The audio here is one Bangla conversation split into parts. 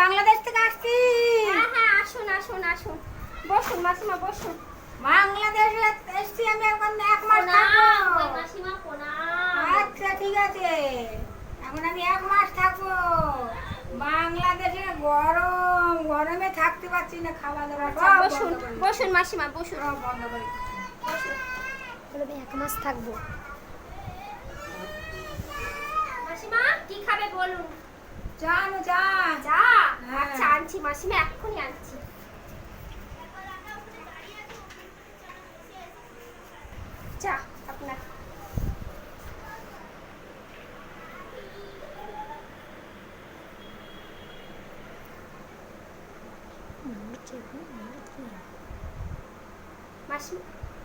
বাংলাদেশ থেকে আসছি। হ্যাঁ, হ্যাঁ, আসুন আসুন আসুন। বসুন মাসিমা বসুন। বাংলাদেশ এসছি আমি এখন এক মাস থাকব। আচ্ছা ঠিক আছে। এখন আমি এক মাস থাকব। বাংলাদেশে গরম গরমে থাকতে পারছি না খাওয়া দাওয়া আচ্ছা, বসুন বসুন মাসিমা বসুন। বন্ধ করে এক মাস থাকব। মাসিমা এক্ষুনি আনছি। চা আপনার। মাসিমা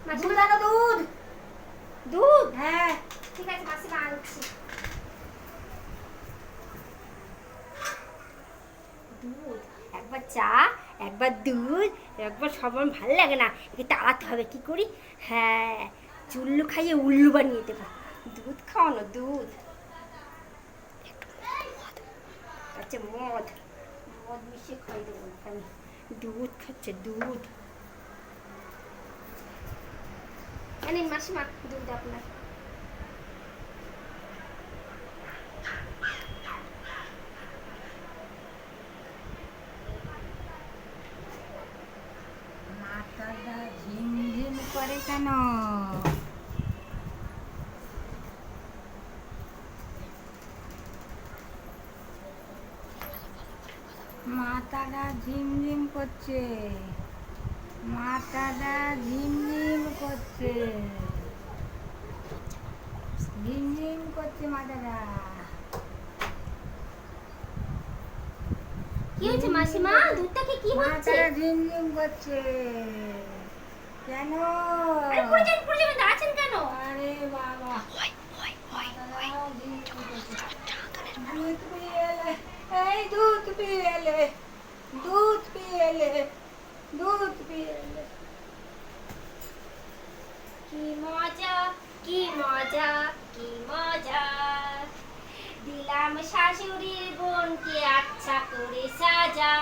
মাসিমা দুধ। দুধ? হ্যাঁ। ঠিক আছে মাসিমা আনছি। দুধ? একবার চা, একবার দুধ, একবার সবার ভালো লাগে না। একে তাড়াতে হবে, কি করি? হ্যাঁ চুল্লু খাইয়ে উল্লু বানিয়ে দেবো। দুধ খাওয়ানো দুধ। আচ্ছা মদ। মদ মিশিয়ে খাই দেবো দুধ খাচ্ছে, দুধ। জানেন মাসিমা, দুধ আপনার মাথাটা ঝিমঝিম করে কেন? মাথাটা ঝিমঝিম করছে। মাথাটা ঝিমঝিম করছে। ঝিমঝিম করছে মাথাটা। কি হয়েছে মাসিমা? দুধটাকে কি হচ্ছে? মাথাটা ঝিমঝিম করছে। কেন? আরে পড়ে যান পড়ে যাবেন দাঁড়াচ্ছেন কেন? আরে বাবা। দুধ পিয়ে এই দুধ পিয়ে দুধ পিয়ে দুধ পিয়ে কি মজা কি মজা কি মজা। দিলাম শাশুড়ির বোনকে আচ্ছা করে সাজা।